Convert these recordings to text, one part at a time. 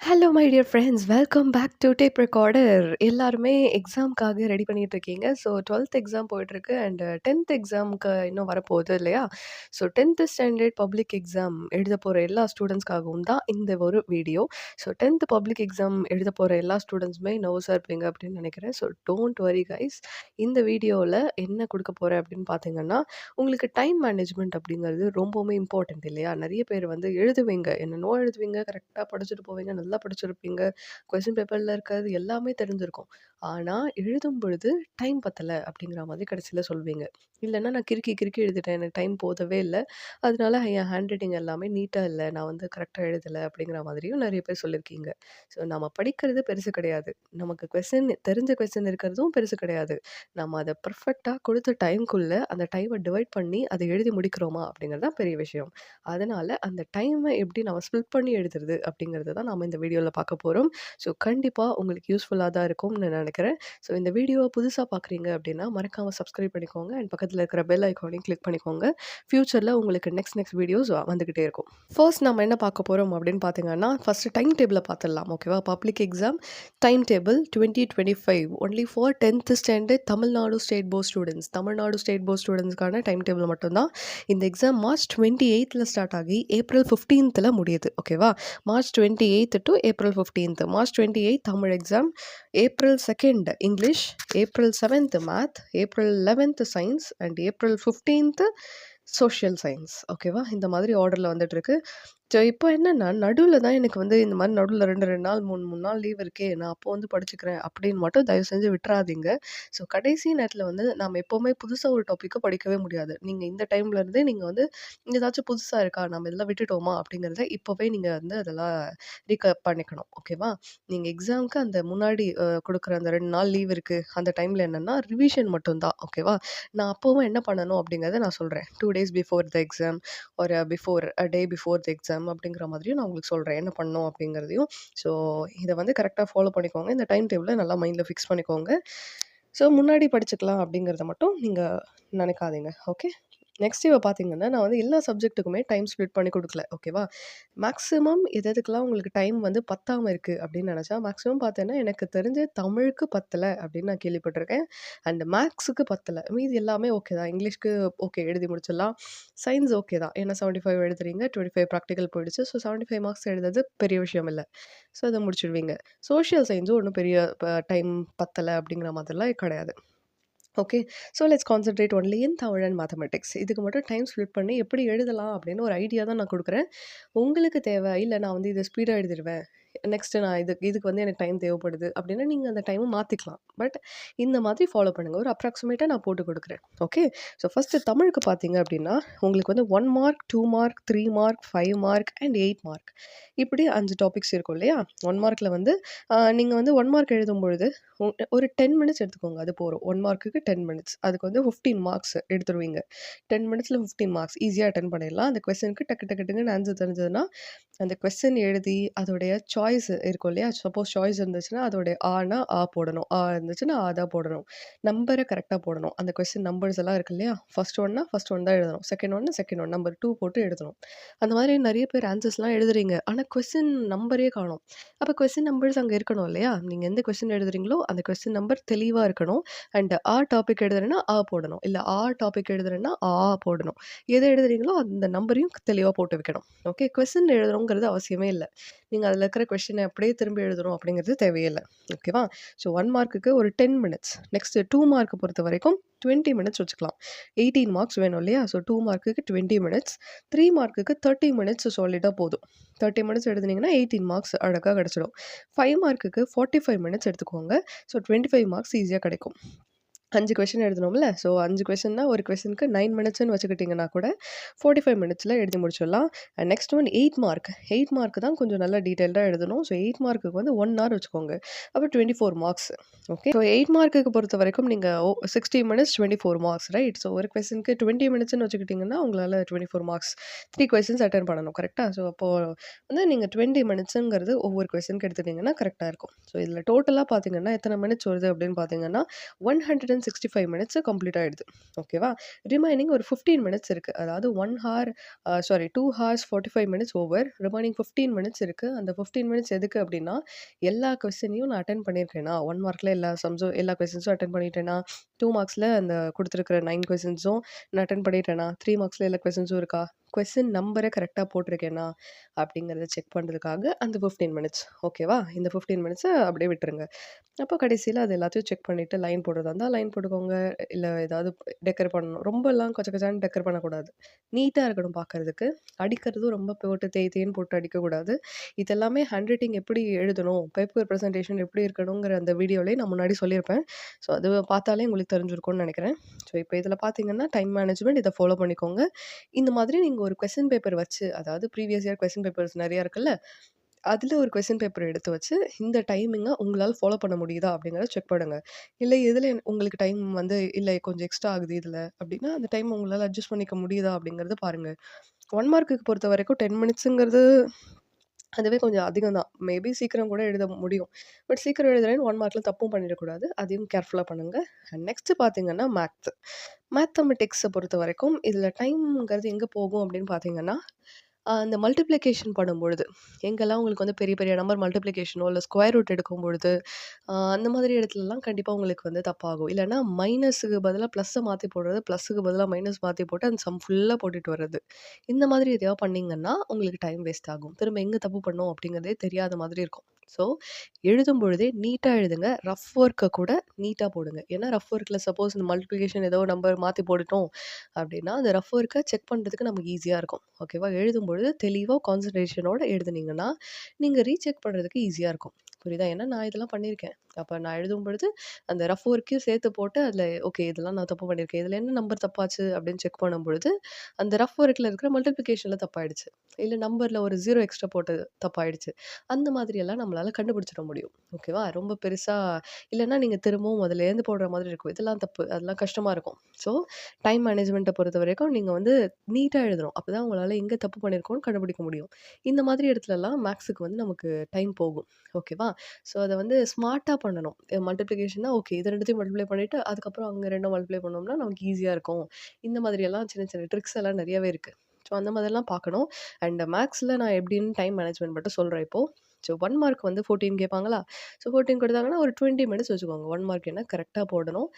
Hello my dear friends welcome back to tape recorder எல்லாருமே எக்ஸாமுக்காக ready பண்ணிகிட்டு இருக்கீங்க. ஸோ டுவெல்த் எக்ஸாம் போயிட்டுருக்கு அண்ட் டென்த் எக்ஸாமுக்கு இன்னும் வரப்போகுது இல்லையா? So tenth standard public exam எழுத போகிற எல்லா ஸ்டூடெண்ட்ஸ்க்காகவும் தான் இந்த ஒரு video so tenth public exam எழுத போகிற எல்லா ஸ்டூடெண்ட்ஸுமே நர்வஸாக இருப்பீங்க அப்படின்னு நினைக்கிறேன். ஸோ டோன்ட் வரி கைஸ் இந்த வீடியோவில் என்ன கொடுக்க போகிறேன் அப்படின்னு பார்த்தீங்கன்னா உங்களுக்கு டைம் மேனேஜ்மெண்ட் அப்படிங்கிறது ரொம்பவுமே இம்பார்ட்டன்ட் இல்லையா? நிறைய பேர் வந்து எழுதுவீங்க. என்னென்னோ எழுதுவீங்க கரெக்டாக படிச்சுட்டு போவீங்க நல்லா படிச்சிருப்பீங்க. கொஸ்டின் பேப்பரில் இருக்கிறது எல்லாமே தெரிஞ்சிருக்கும். ஆனால் எழுதும் பொழுது டைம் பத்தலை அப்படிங்கிற மாதிரி கடைசியில் சொல்வீங்க. இல்லைன்னா நான் கிறுக்கி கிறுக்கி எழுதிட்டேன் எனக்கு டைம் போதவே இல்லை. அதனால என் ஹேண்ட் ரைட்டிங் எல்லாமே நீட்டாக இல்லை. நான் வந்து கரெக்டாக எழுதலை அப்படிங்கிற மாதிரியும் நிறைய பேர் சொல்லியிருக்கீங்க. ஸோ நம்ம படிக்கிறது பெருசு கிடையாது. நமக்கு கொஸ்டின் தெரிஞ்ச கொஸ்டின் இருக்கிறதும் பெருசு கிடையாது. நம்ம அதை பர்ஃபெக்டாக கொடுத்த டைம்குள்ளே அந்த டைமை டிவைட் பண்ணி அதை எழுதி முடிக்கிறோமா அப்படிங்கிறது தான் பெரிய விஷயம். அதனால் அந்த டைமை எப்படி நம்ம ஸ்பிளிட் பண்ணி எழுதுறது அப்படிங்கிறது தான் நம்ம இந்த வீடியோவில் பார்க்க போகிறோம் ஸோ கண்டிப்பாக உங்களுக்கு யூஸ்ஃபுல்லாக தான் இருக்கும்னு நினைக்கிறேன். நினைக்கிறேன். ஸோ இந்த வீடியோவை புதுசாக பார்க்குறீங்க அப்படின்னா மறக்காமல் சப்ஸ்கிரைப் பண்ணிக்கோங்க. அண்ட் பக்கத்தில் இருக்கிற பெல் ஐக்கானையும் கிளிக் பண்ணிக்கோங்க. ஃப்யூச்சரில் உங்களுக்கு நெக்ஸ்ட் நெக்ஸ்ட் வீடியோஸ் வந்துக்கிட்டே இருக்கும். ஃபர்ஸ்ட் நம்ம என்ன பார்க்க போகிறோம் அப்படின்னு பார்த்தீங்கன்னா ஃபஸ்ட்டு டைம் டேபிளை பார்த்துடலாம் ஓகேவா public exam time table twenty twenty five only for tenth standard Tamil Nadu state board students Tamil Nadu state board ஸ்டூடெண்ட்ஸ்க்கான time table மட்டும்தான். இந்த எக்ஸாம் மார்ச் டுவெண்ட்டி எயித்தில் ஸ்டார்ட் ஆகி ஏப்ரல் ஃபிஃப்டீன்த்தில் முடியுது ஓகேவா March twenty eighth to April fifteenth March twenty eight Tamil exam April second English April seventh math April eleventh science and April fifteenth social science ஓகேவா இந்த மாதிரி ஆர்டரில் வந்துட்டுருக்கு ஸோ இப்போ என்னென்னா நடுவில் தான் எனக்கு வந்து இந்த மாதிரி நடுவில் ரெண்டு ரெண்டு நாள் மூணு மூணு நாள் லீவ் இருக்கே நான் அப்போ வந்து படிச்சுக்கிறேன் அப்படின்னு மட்டும் தயவு செஞ்சு விட்டுறாதீங்க. ஸோ கடைசி நேரத்தில் வந்து நம்ம எப்போவுமே புதுசாக ஒரு டாப்பிக்கை படிக்கவே முடியாது. நீங்கள் இந்த டைம்லேருந்தே நீங்கள் வந்து ஏதாச்சும் புதுசாக இருக்கா நம்ம இதெல்லாம் விட்டுட்டோமா அப்படிங்கிறத இப்போவே நீங்கள் வந்து அதெல்லாம் ரீகப் பண்ணிக்கணும். ஓகேவா நீங்கள் எக்ஸாமுக்கு அந்த முன்னாடி கொடுக்குற அந்த ரெண்டு நாள் லீவ் இருக்குது அந்த டைமில் என்னென்னா ரிவிஷன் மட்டும்தான் ஓகேவா நான் அப்போவும் என்ன பண்ணணும் அப்படிங்கிறத நான் சொல்கிறேன் two days before the exam ஒரு before a day before the exam அப்படிங்கிற மாதிரியும் நான் உங்களுக்கு சொல்கிறேன் என்ன பண்ணும் அப்படிங்கிறதையும். ஸோ இதை வந்து கரெக்டாக ஃபாலோ பண்ணிக்கோங்க. இந்த டைம் டேபிளை நல்லா மைண்டில் ஃபிக்ஸ் பண்ணிக்கோங்க. ஸோ முன்னாடி படிச்சுக்கலாம் அப்படிங்கிறத மட்டும் நீங்கள் நினைக்காதீங்க. ஓகே நெக்ஸ்ட் இப்போ பார்த்தீங்கன்னா நான் வந்து எல்லா சப்ஜெக்ட்டுக்குமே டைம் ஸ்ப்ளிட் பண்ணி கொடுக்கல ஓகேவா மேக்ஸிமம் எது எதுக்கெல்லாம் உங்களுக்கு டைம் வந்து பத்தாமல் இருக்குது அப்படின்னு நினச்சா மேக்ஸிமம் பார்த்தேன்னா எனக்கு தெரிஞ்சு தமிழுக்கு பத்தலை அப்படின்னு நான் கேள்விப்பட்டிருக்கேன். அண்ட் மேக்ஸுக்கு பத்தலை. மீதி எல்லாமே ஓகே தான். இங்கிலீஷ்க்கு ஓகே எழுதி முடிச்சிடலாம். சயின்ஸ் ஓகே தான். ஏன்னா செவன்ட்டி ஃபைவ் எழுதுறீங்க டுவெண்ட்டி ஃபைவ் ப்ராக்டிக்கல் போயிடுச்சு. ஸோ செவன்ட்டி ஃபைவ் மார்க்ஸ் எழுதுறது பெரிய விஷயம் இல்லை. ஸோ அதை முடிச்சிடுவீங்க. சோஷியல் சயின்ஸும் ஒன்றும் பெரிய டைம் பத்தலை அப்படிங்கிற மாதிரிலாம் கிடையாது. Okay. So let's concentrate only in Tamil and mathematics. இதுக்கு மட்டும் டைம் ஸ்பிளிட் பண்ணி எப்படி எழுதலாம் அப்படின்னு ஒரு ஐடியா தான் நான் கொடுக்குறேன். உங்களுக்கு தேவை இல்லை நான் வந்து இதை ஸ்பீடாக எழுதிடுவேன். நெக்ஸ்ட்டு நான் இதுக்கு இதுக்கு வந்து எனக்கு டைம் தேவைப்படுது அப்படின்னா நீங்கள் அந்த டைமை மாற்றிக்கலாம் பட் இந்த மாதிரி ஃபாலோ பண்ணுங்கள் ஒரு அப்ராக்சிமேட்டாக நான் போட்டு கொடுக்குறேன். ஓகே ஸோ ஃபஸ்ட்டு தமிழுக்கு பார்த்தீங்க அப்படின்னா உங்களுக்கு வந்து one mark two mark three mark five mark and eight mark இப்படி அஞ்சு டாபிக்ஸ் இருக்கும் இல்லையா? ஒன் மார்க்கில் வந்து நீங்கள் வந்து ஒன் மார்க் எழுதும் பொழுது ஒரு டென் மினிட்ஸ் எடுத்துக்கோங்க. அது போகிறோம் ஒன் மார்க்குக்கு டென் மினிட்ஸ் அதுக்கு வந்து ஃபிஃப்டீன் மார்க்ஸ் எடுத்துருவீங்க. டென் மினிட்ஸில் ஃபிஃப்டீன் மார்க்ஸ் ஈஸியாக அட்டன் பண்ணிடலாம். அந்த கொஸ்டினுக்கு டக்கு டக்கு டக்குன்னு ஆன்சர் தெரிஞ்சதுன்னா அந்த கொஸ்டின் எழுதி அதோடைய சாய்ஸ் இருக்கும் இல்லையா? சப்போஸ் சாய்ஸ் இருந்துச்சுன்னா அதோடைய ஆனா ஆ போடணும். ஆ இருந்துச்சுன்னா ஆ தான் போடணும். நம்பரை கரெக்டாக போடணும். அந்த கொஸ்டின் நம்பர்ஸ் எல்லாம் இருக்கு இல்லையா? ஃபர்ஸ்ட் ஒன்னா ஃபர்ஸ்ட் ஒன் தான் எழுதணும். செகண்ட் ஒன்று செகண்ட் ஒன் நம்பர் டூ போட்டு எழுதணும். அந்த மாதிரி நிறைய பேர் ஆன்சர்ஸ்லாம் எழுதுறீங்க. ஆனால் கொஸ்டின் நம்பரே காணும். அப்போ கொஸ்டின் நம்பர்ஸ் அங்கே இருக்கணும் இல்லையா? நீங்கள் எந்த கொஸ்டின் எழுதுறீங்களோ அந்த கொஸ்டின் நம்பர் தெளிவாக இருக்கணும். அண்ட் ஆ டாபிக் எழுதுறேன்னா ஆ போடணும். இல்லை ஆ டாபிக் எழுதுறேன்னா ஆ போடணும். எது எழுதுறீங்களோ அந்த நம்பரையும் தெளிவாக போட்டு வைக்கணும். ஓகே கொஸ்டின் எழுதணுங்கிறது அவசியமே இல்லை. நீங்கள் அதில் இருக்கிற கொஷினை அப்படியே திரும்பி எழுதணும் அப்படிங்கிறது தேவையில்லை. ஓகேவா ஸோ ஒன் மார்க்குக்கு ஒரு ten minutes next two mark பொறுத்த வரைக்கும் டுவெண்ட்டி மினிட்ஸ் வச்சுக்கலாம். எயிட்டீன் மார்க்ஸ் வேணும் இல்லையா? ஸோ டூ மார்க்குக்கு டுவெண்ட்டி மினிட்ஸ் த்ரீ மார்க்குக்கு தேர்ட்டி மினிட்ஸ் சொல்லிட்டால் போதும். தேர்ட்டி மினிட்ஸ் எழுதுனீங்கன்னா எயிட்டீன் மார்க்ஸ் அழகாக கிடச்சிடும். ஃபைவ் மார்க்குக்கு ஃபார்ட்டி ஃபைவ் மினிட்ஸ் எடுத்துக்கோங்க. ஸோ டுவெண்ட்டி ஃபைவ் மார்க்ஸ் ஈஸியாக கிடைக்கும். அஞ்சு கொஷின் எழுதணும்ல. ஸோ அஞ்சு கொஷின்னா ஒரு கொஷனுக்கு நைன் மினிட்ஸ்னு வச்சுக்கிட்டிங்கன்னா கூட ஃபோர்ட்டி ஃபைவ் மினிட்ஸில் எழுதி முடிச்சிடலாம். And next one eight mark eight mark தான் கொஞ்சம் நல்லா டீட்டெயில்டாக எழுதணும். ஸோ எயிட் மார்க்குக்கு வந்து ஒன் ஹவர் வச்சுக்கோங்க. அப்போ twenty four marks okay so eight மார்க்குக்கு பொறுத்த வரைக்கும் நீங்கள் sixty minutes twenty four marks right so ஒரு கொஷனுக்கு டுவெண்ட்டி மினிட்ஸ்னு வச்சுக்கிட்டிங்கன்னா உங்களால் twenty four marks three questions attend பண்ணணும் கரெக்டாக ஸோ அப்போது வந்து நீங்கள் டுவெண்ட்டி மினிட்ஸுங்கிறது ஒவ்வொரு கொஷனுக்கு எடுத்துட்டிங்கன்னா கரெக்டாக இருக்கும். ஸோ இதில் டோட்டலாக பார்த்தீங்கன்னா எத்தனை மினிட்ஸ் வருது அப்படின்னு பார்த்தீங்கன்னா one hundred and 165 minutes complete ஆயிடுது. ஓகேவா? ரிமைனிங் ஒரு 15 மினிட்ஸ் இருக்குது அதாவது one hour sorry two hours 45 minutes over. Remaining 15 minutes இருக்குது அந்த 15 மினிட்ஸ் எதுக்கு அப்படின்னா எல்லா கொஸ்டினையும் நான் அட்டன் பண்ணியிருக்கேனா, ஒன் மார்க்கில் எல்லா சம்ஸும் எல்லா கொஸ்டின்ஸும் அட்டன் பண்ணிட்டேனா, டூ மார்க்ஸில் அந்த கொடுத்துருக்குற நைன் கொஸ்டின்ஸும் நான் அட்டன் பண்ணிட்டேனா, த்ரீ மார்க்ஸில் எல்லா கொஸ்டின்ஸும் இருக்கா, கொஸ்டின் நம்பரை கரெக்டாக போட்டிருக்கேனா, அப்படிங்கிறத செக் பண்ணுறதுக்காக அந்த 15 மினிட்ஸ். ஓகேவா? இந்த ஃபிஃப்டீன் மினிட்ஸை அப்படியே விட்டுருங்க. அப்போ கடைசியில் அது எல்லாத்தையும் செக் பண்ணிவிட்டு லைன் போடுறதா இருந்தால் லைன் போட்டுக்கோங்க. இல்லை ஏதாவது டெக்கர் பண்ணணும். ரொம்பலாம் கொச்ச கொச்சான்னு டெக்கர் பண்ணக்கூடாது. நீட்டாக இருக்கணும் பார்க்கறதுக்கு. அடிக்கிறதும் ரொம்ப போட்டு தேய் தேய்ன்னு போட்டு அடிக்கக்கூடாது. இதெல்லாமே ஹேண்ட் ரைட்டிங் எப்படி எழுதணும், பேப்பர் ப்ரெசன்டேஷன் எப்படி இருக்கணுங்கிற அந்த வீடியோலேயே நான் முன்னாடி சொல்லியிருப்பேன். ஸோ அது பார்த்தாலே உங்களுக்கு தெரிஞ்சிருக்கும்னு நினைக்கிறேன் ஸோ இப்போ இதில் பார்த்தீங்கன்னா, டைம் மேனேஜ்மெண்ட் இதை ஃபாலோ பண்ணிக்கோங்க. இந்த மாதிரி நீங்கள் நீங்க ஒரு கொஸ்டின் பேப்பர் வச்சு, அதாவது ப்ரீவியஸ் இயர் கொஸ்டின் பேப்பர்ஸ் நிறையா இருக்குல்ல, அதில் ஒரு கொஸ்டின் பேப்பர் எடுத்து வச்சு, இந்த டைமிங்கை உங்களால் ஃபாலோ பண்ண முடியுதா அப்படிங்கிறத செக் பண்ணுங்க. இல்லை இதில் உங்களுக்கு டைம் வந்து இல்லை கொஞ்சம் எக்ஸ்ட்ரா ஆகுது இதில் அப்படின்னா அந்த டைம் உங்களால் அட்ஜஸ்ட் பண்ணிக்க முடியுதா அப்படிங்கிறத பாருங்கள் ஒன் மார்க்குக்கு பொறுத்த வரைக்கும் டென் மினிட்ஸுங்கிறது அதுவே கொஞ்சம் அதிகம் தான். மேபி சீக்கிரம் கூட எழுத முடியும். பட் சீக்கிரம் எழுதுறேன்னு ஒன் மார்க்கில் தப்பும் பண்ணிடக்கூடாது. அதையும் கேர்ஃபுல்லாக பண்ணுங்க. அண்ட் நெக்ஸ்ட்டு பார்த்தீங்கன்னா, மேத்ஸ். பொறுத்த வரைக்கும் இதில் டைம்ங்கிறது எங்கே போகும் அப்படின்னு பார்த்தீங்கன்னா, அந்த மல்டிப்ளிகேஷன் பண்ணும்பொழுது, எங்கெல்லாம் உங்களுக்கு வந்து பெரிய பெரிய நம்பர் மல்டிப்ளிகேஷனோ, இல்லை ஸ்கொயர் ரூட் எடுக்கும் பொழுது அந்த மாதிரி இடத்துலலாம் கண்டிப்பாக உங்களுக்கு வந்து தப்பாகும். இல்லைனா மைனஸுக்கு பதிலாக ப்ளஸ்ஸை மாற்றி போடுறது, ப்ளஸ்ஸுக்கு பதிலாக மைனஸ் மாற்றி போட்டு அந்த சம் ஃபுல்லாக போட்டுட்டு வர்றது. இந்த மாதிரி எதையாவது பண்ணிங்கன்னா உங்களுக்கு டைம் வேஸ்ட் ஆகும். திரும்ப எங்கே தப்பு பண்ணோம் அப்படிங்கிறதே தெரியாத மாதிரி இருக்கும். ஸோ எழுதும் பொழுதே நீட்டாக எழுதுங்க. ரஃப் ஒர்க்கை கூட நீட்டாக போடுங்க. ஏன்னா ரஃப் ஒர்க்கில் சப்போஸ் இந்த மல்டிப்ளிகேஷன் ஏதோ நம்பர் மாற்றி போட்டுட்டோம் அப்படின்னா அந்த ரஃப் ஒர்க்கை செக் பண்ணுறதுக்கு நமக்கு ஈஸியாக இருக்கும். ஓகேவா? எழுதும்பொழுது தெளிவா கான்சன்ட்ரேஷனோடு எழுதுனீங்கன்னா, நீங்க ரீசெக் பண்றதுக்கு ஈஸியா இருக்கும். புரியுதா? ஏன்னா நான் இதெல்லாம் பண்ணியிருக்கேன். அப்போ நான் எழுதும் பொழுது அந்த ரஃப் ஒர்க்கையும் சேர்த்து போட்டு அதில் ஓகே இதெல்லாம் நான் தப்பு பண்ணியிருக்கேன். இதில் என்ன நம்பர் தப்பாச்சு அப்படின்னு செக் பண்ணும்பொழுது, அந்த ரஃப் ஒர்க்கில் இருக்கிற மல்டிப்ளிகேஷனில் தப்பாயிடுச்சு. இல்லை நம்பரில் ஒரு ஜீரோ எக்ஸ்ட்ரா போட்டது தப்பாயிடுச்சு. அந்த மாதிரியெல்லாம் நம்மளால் கண்டுபிடிச்சிட முடியும். ஓகேவா? ரொம்ப பெருசாக இல்லைன்னா நீங்கள் திரும்பவும் அதுலேருந்து போடுற மாதிரி இருக்கும். இதெல்லாம் தப்பு. அதெல்லாம் கஷ்டமாக இருக்கும். ஸோ டைம் மேனேஜ்மெண்ட்டை பொறுத்த வரைக்கும் நீங்கள் வந்து நீட்டா எழுதணும். அப்பதான் உங்களால் எங்கே தப்பு பண்ணியிருக்கோன்னு கண்டுபிடிக்க முடியும். இந்த மாதிரி இடத்துலலாம் மேக்ஸுக்கு வந்து நமக்கு டைம் போகும். ஓகேவா? ஸோ அதை வந்து ஸ்மார்ட்டாக பண்ணணும். மல்டிப்ளிகேஷன்னா ஓகே இது ரெண்டுத்தையும் மல்டிப்ளை பண்ணிட்டு, அதுக்கப்புறம் அங்கே ரெண்டும் மல்டிப்ளை பண்ணோம்னா நமக்கு ஈஸியாக இருக்கும். இந்த மாதிரியெல்லாம் சின்ன சின்ன ட்ரிக்ஸ் எல்லாம் நிறையவே இருக்குது ஸோ அந்த மாதிரிலாம் பார்க்கணும். அண்ட் மேக்ஸில் நான் எப்படின்னு டைம் மேனேஜ்மெண்ட் மட்டும் சொல்கிறேன் இப்போது ஸோ ஒன் மார்க் வந்து 14 கேட்பாங்களா? ஸோ 14 கொடுத்தாங்கன்னா ஒரு 20 மினிட்ஸ் வச்சுக்கோங்க. ஒன் மார்க் என்ன கரெக்டாக போடணும்.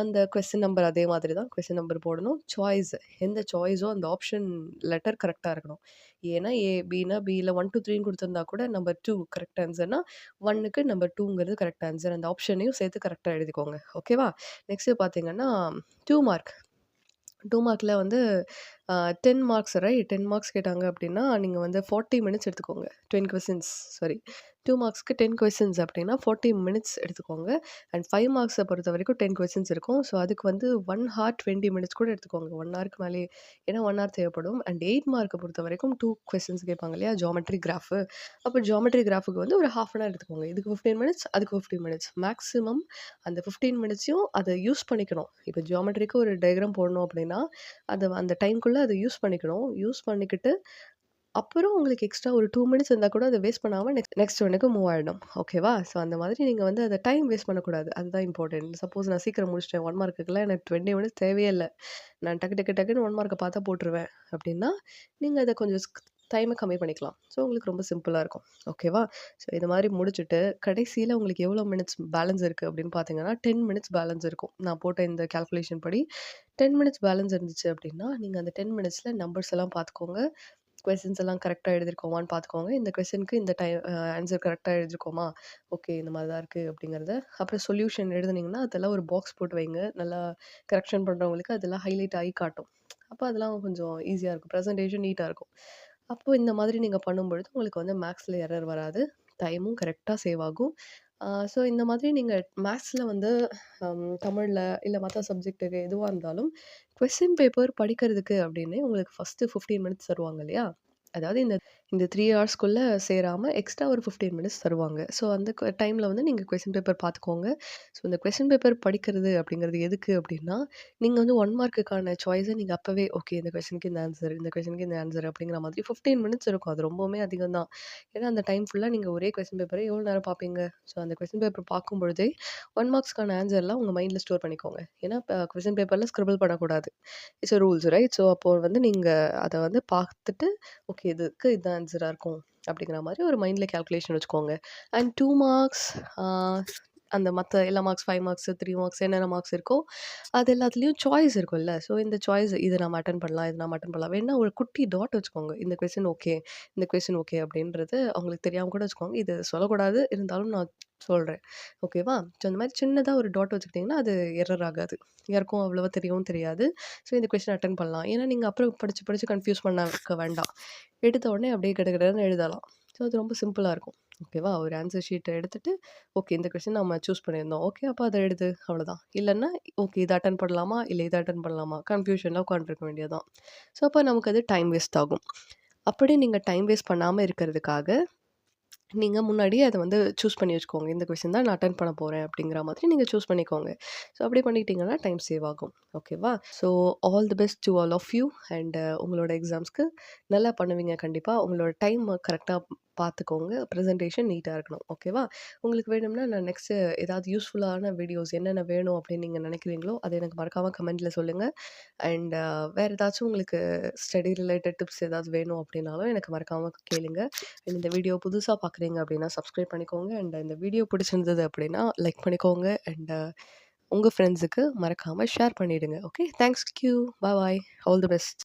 அந்த கொஸ்டின் நம்பர் அதே மாதிரி தான். கொஸ்டின் நம்பர் போடணும். சாய்ஸ் எந்த சாய்ஸோ அந்த ஆப்ஷன் லெட்டர் கரெக்டாக இருக்கணும். ஏன்னா ஏ, பினா பியில் ஒன் டூ த்ரீன்னு கொடுத்துருந்தா கூட நம்பர் டூ கரெக்ட் ஆன்சர்னா ஒன்னுக்கு நம்பர் டூங்கிறது கரெக்ட் ஆன்சர் அந்த ஆப்ஷனையும் சேர்த்து கரெக்டாக எழுதிக்கோங்க. ஓகேவா? நெக்ஸ்ட் பார்த்தீங்கன்னா, டூ மார்க். டூ மார்க்கில் வந்து டென் மார்க்ஸ் ரைட் 10 மார்க்ஸ் கேட்டாங்க அப்படின்னா நீங்கள் வந்து 40 மினிட்ஸ் எடுத்துக்கோங்க. 10 கொஸ்டின்ஸ் சாரி டூ மார்க்ஸ்க்கு 10 கொஸ்டின்ஸ் அப்படின்னா 40 மினிட்ஸ் எடுத்துக்கோங்க. அண்ட் ஃபைவ் மார்க்ஸை பொறுத்த வரைக்கும் டென் கொஸ்டின்ஸ் இருக்கும். ஸோ அதுக்கு வந்து ஒன் ஹார் 20 மினிட்ஸ் கூட எடுத்துக்கோங்க. ஒன் ஹாருக்கு மேலே ஏன்னா ஒன் ஹார் தேவைப்படும். அண்ட் எயிட் மார்க்கை பொறுத்த வரைக்கும் டூ கொஸ்டின்ஸ் கேட்பாங்க இல்லையா? ஜாமெட்ரி கிராஃபு அப்போ ஜாமெட்ரி கிராஃபுக்கு வந்து ஒரு 1/2 அன் ஹவர் எடுத்துக்கோங்க. இதுக்கு 15 மினிட்ஸ், அதுக்கு 15 மினிட்ஸ். மேக்ஸிமம் அந்த 15 மினிட்ஸையும் அதை யூஸ் பண்ணிக்கணும். இப்போ ஜாமெட்ரிக்கு ஒரு டயக்ராம் போடணும் அப்படின்னா அதை அந்த டைம்குள்ளே அதை யூஸ் பண்ணிக்கணும். யூஸ் பண்ணிக்கிட்டு, அப்புறம் உங்களுக்கு எக்ஸ்ட்ரா ஒரு டூ மினிட்ஸ் இருந்தால் கூட அதை வேஸ்ட் பண்ணாமல் நெக்ஸ்ட் நெக்ஸ்ட் ஒன்றுக்கு மூவ் ஆகிடும் ஓகேவா? ஸோ அந்த மாதிரி நீங்கள் வந்து அதை டைம் வேஸ்ட் பண்ணக்கூடாது. அதுதான் இம்பார்ட்டன்ட். சப்போஸ் நான் சீக்கிரம் முடிச்சிட்டேன் ஒன் மார்க்குக்குலாம் எனக்கு 20 மினிட்ஸ் தேவையே நான் டக்கு டக்கு டக்குன்னு ஒன் மார்க்கை பார்த்தா போட்டுருவேன் அப்படின்னா நீங்கள் அதை கொஞ்சம் டைமை கம்மி பண்ணிக்கலாம். ஸோ உங்களுக்கு ரொம்ப சிம்பிளாக இருக்கும். ஓகேவா? ஸோ இது மாதிரி முடிச்சுட்டு, கடைசியில் உங்களுக்கு எவ்வளோ மினிட்ஸ் பேலன்ஸ் இருக்குது அப்படின்னு பார்த்தீங்கன்னா, 10 மினிட்ஸ் பேலன்ஸ் இருக்கும். நான் போட்ட இந்த கால்குலேஷன் படி 10 மினிட்ஸ் பேலன்ஸ் இருந்துச்சு அப்படின்னா நீங்கள் அந்த டென் மினிட்ஸில் நம்பர்ஸ் எல்லாம் பார்த்துக்கோங்க. கொஸ்டின்ஸ் எல்லாம் கரெக்டாக எழுதியிருக்கோமான்னு பார்த்துக்கோங்க. இந்த கொஸ்டினுக்கு இந்த டைம் ஆன்சர் கரெக்டாக எழுதியிருக்கோமா? ஓகே இந்த மாதிரி தான் இருக்குது அப்படிங்கிறத அப்புறம் சொல்யூஷன் எழுதுனீங்கன்னா, அதெல்லாம் ஒரு பாக்ஸ் போட்டு வைங்க. நல்லா கரெக்ஷன் பண்ணுறவங்களுக்கு அதெல்லாம் ஹைலைட் ஆகி காட்டும். அப்போ அதெல்லாம் கொஞ்சம் ஈஸியாக இருக்கும். ப்ரெசன்டேஷன் நீட்டாக இருக்கும். அப்போது இந்த மாதிரி நீங்கள் பண்ணும்பொழுது உங்களுக்கு வந்து மேக்ஸில் எரர் வராது. டைமும் கரெக்டாக சேவ் ஆகும். ஸோ இந்த மாதிரி நீங்கள் மேக்ஸில் வந்து தமிழில் இல்லை மற்ற சப்ஜெக்ட்டுக்கு எதுவாக இருந்தாலும், கொஸ்டின் பேப்பர் படிக்கிறதுக்கு அப்படின்னே உங்களுக்கு ஃபஸ்ட்டு ஃபிஃப்டீன் மினிட்ஸ் தருவாங்க இல்லையா? அதாவது இந்த இந்த 3 ஹார்ஸ்க்குள்ள சேராம எக்ஸ்ட்ரா ஒரு 15 மினிட்ஸ் தருவாங்க. ஸோ அந்த டைமில் வந்து நீங்கள் கொஸ்டின் பேப்பர் பார்த்துக்கோங்க. ஸோ இந்த கொஸ்டின் பேப்பர் படிக்கிறது அப்படிங்கிறது எதுக்கு அப்படின்னா, நீங்கள் வந்து ஒன் மார்க்குக்கான சாய்ஸை நீங்கள் அப்போவே ஓகே இந்த கொஸ்டினுக்கு இந்த ஆன்சர், இந்த கொஸ்டினுக்கு இந்த ஆன்சர் அப்படிங்கிற மாதிரி 15 மினிட்ஸ் இருக்கும். அது ரொம்பவுமே அதிகம் தான். ஏன்னா அந்த டைம் ஃபுல்லாக நீங்கள் ஒரே கொஸ்டின் பேப்பரை எவ்வளோ நேரம் பார்ப்பீங்க? ஸோ அந்த கொஸ்டின் பேப்பர் பார்க்கும் பொழுதே 1 மார்க்ஸ்க்கான ஆன்சர்லாம் உங்கள் மைண்டில் ஸ்டோர் பண்ணிக்கோங்க. ஏன்னா கொஸ்டின் பேப்பரில் ஸ்க்ரிபிள் பண்ணக்கூடாது. It's rules right? ஸோ அப்போ வந்து நீங்கள் அதை வந்து பார்த்துட்டு, ஓகே இதுக்கு இது ஆன்சராக இருக்கும். அப்படிங்கிற மாதிரி ஒரு மைண்டில் கால்குலேஷன் வச்சுக்கோங்க. அண்ட் டூ மார்க்ஸ் அந்த மற்ற எல்லா marks five marks, three marks என்னென்ன மார்க்ஸ் இருக்கோ, அது எல்லாத்துலேயும் சாய்ஸ் இருக்கும்ல. ஸோ இந்த சாய்ஸ் இதை நம்ம அட்டன் பண்ணலாம், இது நம்ம அட்டன் பண்ணலாம். வேணா ஒரு குட்டி டாட் வச்சுக்கோங்க. இந்த கொஸ்டின் ஓகே, இந்த கொஸ்டின் ஓகே அப்படின்றது அவங்களுக்கு தெரியாமல் கூட வச்சுக்கோங்க. இது சொல்லக்கூடாது. இருந்தாலும் நான் சொல்கிறேன் ஓகேவா? ஸோ அந்த மாதிரி சின்னதாக ஒரு டாட் வச்சுக்கிட்டிங்கன்னா அது எரர் ஆகாது. யாருக்கும் அவ்வளோவா தெரியவும் தெரியாது. ஸோ இந்த கொஸ்டின் அட்டன் பண்ணலாம். ஏன்னா நீங்கள் அப்புறம் படித்து படித்து கன்ஃப்யூஸ் பண்ண வேண்டாம். எடுத்த உடனே அப்படியே கடகடன்னு எழுதலாம். ஸோ அது ரொம்ப சிம்பிளாக இருக்கும். ஓகேவா? ஒரு ஆன்சர் ஷீட்டை எடுத்துட்டு, ஓகே இந்த கொஸ்டின் நம்ம சூஸ் பண்ணியிருந்தோம். ஓகே அப்போ அதை எழுது. அவ்வளோதான். இல்லைன்னா ஓகே இதை அட்டன் பண்ணலாமா? இல்லை இதை அட்டன் பண்ணலாமா? கன்ஃபியூஷனில் உட்காந்துருக்க வேண்டியது தான். ஸோ அப்போ நமக்கு அது டைம் வேஸ்ட் ஆகும். அப்படி நீங்கள் டைம் வேஸ்ட் பண்ணாமல் இருக்கிறதுக்காக, நீங்கள் முன்னாடியே அதை வந்து சூஸ் பண்ணி வச்சுக்கோங்க. இந்த கொஷின் தான் நான் அட்டன் பண்ண போகிறேன் அப்படிங்கிற மாதிரி நீங்கள் சூஸ் பண்ணிக்கோங்க. ஸோ அப்படி பண்ணிக்கிட்டீங்கன்னா டைம் சேவ் ஆகும். ஓகேவா? So all the best to all of you and உங்களோட எக்ஸாம்ஸ்க்கு நல்லா பண்ணுவீங்க கண்டிப்பாக உங்களோட டைம் கரெக்டாக பார்த்துக்கோங்க. ப்ரெசன்டேஷன் நீட்டாக இருக்கணும். ஓகேவா? உங்களுக்கு வேணும்னா நான் நெக்ஸ்ட்டு ஏதாவது யூஸ்ஃபுல்லான வீடியோஸ் என்னென்ன வேணும் அப்படின்னு நீங்கள் நினைக்கிறீங்களோ, அதை எனக்கு மறக்காமல் கமெண்ட்ல சொல்லுங்கள் அண்ட் வேறு ஏதாச்சும் உங்களுக்கு ஸ்டடி ரிலேட்டட் டிப்ஸ் ஏதாவது வேணும் அப்படின்னாலும் எனக்கு மறக்காமல் கேளுங்க. அண்ட் இந்த வீடியோ புதுசாக பார்க்குறீங்க அப்படின்னா சப்ஸ்கிரைப் பண்ணிக்கோங்க. அண்ட் இந்த வீடியோ பிடிச்சிருந்தது அப்படின்னா லைக் பண்ணிக்கோங்க. அண்ட் உங்கள் ஃப்ரெண்ட்ஸுக்கு மறக்காமல் ஷேர் பண்ணிவிடுங்க okay. Thanks you. Bye bye. All the best.